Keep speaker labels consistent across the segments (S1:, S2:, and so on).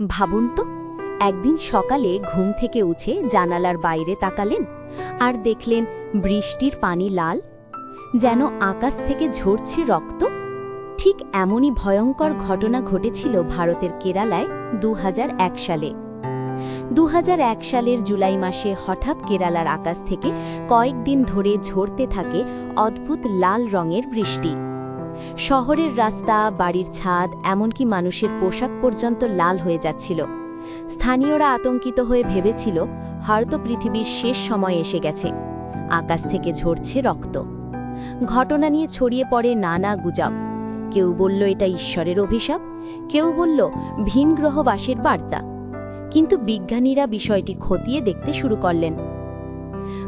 S1: ভাবুন তো, একদিন সকালে ঘুম থেকে উঠে জানালার বাইরে তাকালেন আর দেখলেন বৃষ্টির পানি লাল, যেন আকাশ থেকে ঝরছে রক্ত। ঠিক এমনই ভয়ঙ্কর ঘটনা ঘটেছিল ভারতের কেরালায় দু হাজার এক সালে। দু হাজার এক সালের জুলাই মাসে হঠাৎ কেরালার আকাশ থেকে কয়েকদিন ধরে ঝরতে থাকে অদ্ভুত লাল রঙের বৃষ্টি। শহরের রাস্তা, বাড়ির ছাদ, এমনকি মানুষের পোশাক পর্যন্ত লাল হয়ে যাচ্ছিল। স্থানীয়রা আতঙ্কিত হয়ে ভেবেছিল, হয়তো পৃথিবীর শেষ সময় এসে গেছে। আকাশ থেকে ঝরছে রক্ত। ঘটনা নিয়ে ছড়িয়ে পড়ে নানা গুজব। কেউ বলল, এটা ঈশ্বরের অভিশাপ। কেউ বলল ভিনগ্রহবাসের বার্তা। কিন্তু বিজ্ঞানীরা বিষয়টি খতিয়ে দেখতে শুরু করলেন।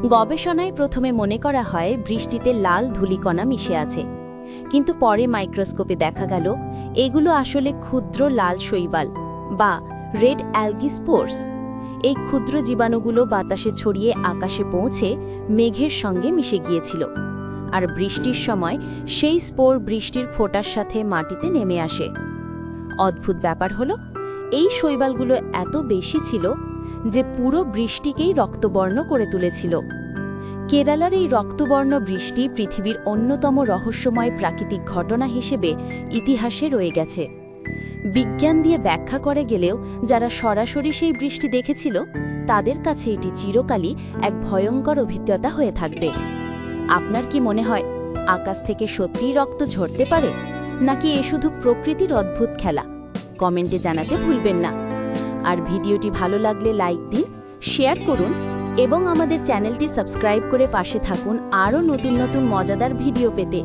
S1: গবেষণায় প্রথমে মনে করা হয়, বৃষ্টিতে লাল ধূলিকণা মিশে আছে। কিন্তু পরে মাইক্রোস্কোপে দেখা গেল, এগুলো আসলে ক্ষুদ্র লাল শৈবাল বা রেড অ্যালগি স্পোর্স। এই ক্ষুদ্র জীবাণুগুলো বাতাসে ছড়িয়ে আকাশে পৌঁছে মেঘের সঙ্গে মিশে গিয়েছিল। আর বৃষ্টির সময় সেই স্পোর বৃষ্টির ফোঁটার সাথে মাটিতে নেমে আসে। অদ্ভুত ব্যাপার হলো, এই শৈবালগুলো এত বেশি ছিল যে পুরো বৃষ্টিকেই রক্তবর্ণ করে তুলেছিল। কেরালার এই রক্তবর্ণ বৃষ্টি পৃথিবীর অন্যতম রহস্যময় প্রাকৃতিক ঘটনা হিসেবে ইতিহাসে রয়ে গেছে। বিজ্ঞান দিয়ে ব্যাখ্যা করে গেলেও যারা সরাসরি সেই বৃষ্টি দেখেছিল, তাদের কাছে এটি চিরকালই এক ভয়ঙ্কর অভিজ্ঞতা হয়ে থাকবে। আপনার কি মনে হয়, আকাশ থেকে সত্যিই রক্ত ঝরতে পারে, নাকি এ শুধু প্রকৃতির অদ্ভুত খেলা? কমেন্টে জানাতে ভুলবেন না। আর ভিডিওটি ভালো লাগলে লাইক দিন, শেয়ার করুন এবং আমাদের চ্যানেলটি সাবস্ক্রাইব করে পাশে থাকুন। আরও নতুন নতুন মজাদার ভিডিও পেতে।